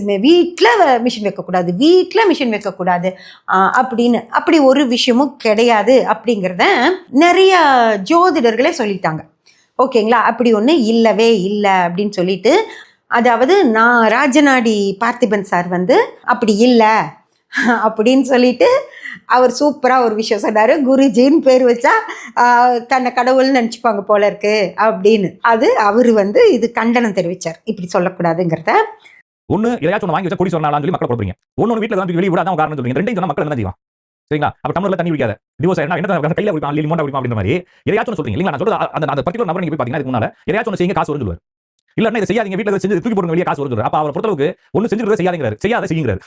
வீட்டில் மிஷின் வைக்கக்கூடாது. வீட்டில் மிஷின் வைக்கக்கூடாது. அப்படின்னு. அப்படி ஒரு விஷயமும் கிடையாது அப்படிங்கிறத நிறைய ஜோதிடர்களே சொல்லிட்டாங்க. ஓகேங்களா? அப்படி ஒன்று இல்லவே இல்லை அப்படின்னு சொல்லிட்டு அதாவது நான் ராஜநாடி பார்த்திபன் சார் வந்து அப்படி இல்லை அப்படின்னு சொல்லிட்டு அவர் சூப்பராக ஒரு விஷயம் சொன்னார். குருஜின்னு பேர் வச்சா தன்னை கடவுள்னு நினச்சிப்பாங்க போல இருக்கு அப்படின்னு. அது அவர் வந்து இது கண்டனம் தெரிவித்தார் இப்படி சொல்லக்கூடாதுங்கிறத ஒண்ணு எதையாச்சும் ஒன்று வாங்கி வச்சா குடி சொன்னாலும் சொல்லி மக்களை குழப்பறீங்க ஒன்னு வீட்டுல தான் வெளியே விடாதான் காரணம் சொல்றீங்க. ரெண்டையும் சொன்னா மக்கள் என்ன செய்வான் சரிங்களா? தண்ணி குடிக்காத. டிவோர்ஸ் என்ன என்ன கையில குடிப்பான் அல்லி லிமோண்டா குடிப்பான் அப்படின்ற மாதிரி எதையாச்சும் சொல்றீங்க. இல்லைங்களா? நான் சொல்றது அந்த அந்த பர்டிகுலர் நபர் போய் பாத்தீங்கன்னா முன்னால எதையாச்சும் செய்யுங்க காசு வரும்னு இல்லைன்னா இதை செய்யாதீங்க வீட்டுல செஞ்சு தூக்கி போடுங்க வெளியே காசு வருது அப்ப அவரை பொறுத்தளவுக்கு ஒன்னு செஞ்சுக்கிறத செய்யாத செய்யுங்கிறாரு.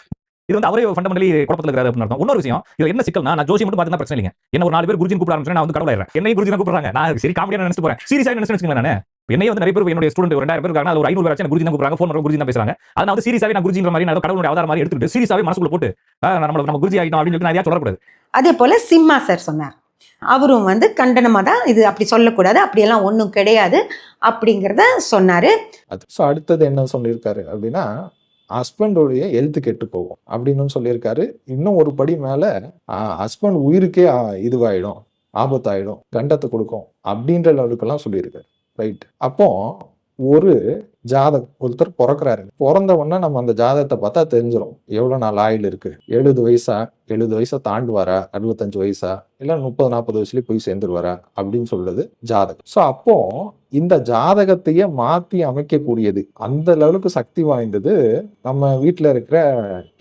இது வந்து அவரே ஃபண்டமெண்டலி குழப்பத்தில் இருக்கிறாரு அப்படின்னு அர்த்தம். இன்னொரு விஷயம் இதுல என்ன சிக்கல்னா நான் ஜோசி மட்டும் பிரச்சனை இல்லைங்க. என்ன ஒரு நாலு பேர் குருஜின் கூப்பிட ஆரம்பிச்சேன் நான் வந்து கடவுளாயிரேன் என்னையும் குருஜினா கூப்பிடுறாங்க. நான் சரி காமெடியா நினைச்சு போறேன். சீரியஸா நினைச்சு நான். என்னைய வந்து நிறைய பேர் என்னுடைய ஸ்டூடெண்ட் ஒரு ரெண்டாயிரம் பேர் இருக்காங்க ஒரு ஐநூறு பேர் குருஜி தான் கூப்பிடுறாங்க ஃபோன் குருஜி தான் பேசுறாங்க. அதை வந்து சீரியஸாவே நான் குருஜின்ற மாதிரி நான் கடவுளுடைய அவதாரம் மாதிரி எடுத்துட்டு சீரியஸாவே மனசுக்குள்ள போட்டு நம்ம நம்ம குருஜி ஆகிட்டோம் அப்படின்னு சொல்லி நான் எதையா சொல்லக்கூடாது. அதே போல் சிம்மா சார் சொன்னார். அவரும் வந்து கண்டனமாக தான் இது அப்படி சொல்லக்கூடாது அப்படியெல்லாம் ஒன்றும் கிடையாது அப்படிங்கிறத சொன்னார். ஸோ அடுத்தது என்ன சொல்லியிருக்காரு அப்படின்னா ஹஸ்பண்டோடைய ஹெல்த் கெட்டு போகும் அப்படின்னு சொல்லியிருக்காரு. இன்னும் ஒரு படி மேலே ஹஸ்பண்ட் உயிருக்கே இதுவாயிடும் ஆபத்தாயிடும் கண்டத்தை கொடுக்கும் அப்படின்ற லெவலுக்கெல்லாம் சொல்லியிருக்காரு. ரைட் அப்போ ஒரு ஜாதகம் ஒருத்தர் பிறக்கிறாரு. பிறந்த உடனே நம்ம அந்த ஜாதகத்தை பார்த்தா தெரிஞ்சிடும் எவ்வளோ நாள் ஆயில் இருக்கு? எழுபது வயசா? எழுபது வயசா தாண்டுவாரா? அறுபத்தஞ்சு வயசா? இல்லை முப்பது நாற்பது வயசுலேயே போய் சேர்ந்துருவாரா? அப்படின்னு சொல்றது ஜாதகம். ஸோ அப்போ இந்த ஜாதகத்தையே மாற்றி அமைக்கக்கூடியது அந்த லெவலுக்கு சக்தி வாய்ந்தது நம்ம வீட்டில் இருக்கிற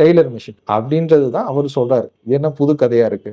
டெய்லர் மிஷின். அப்படின்றது தான் அவர் சொல்றாரு. என்ன புது கதையா இருக்கு?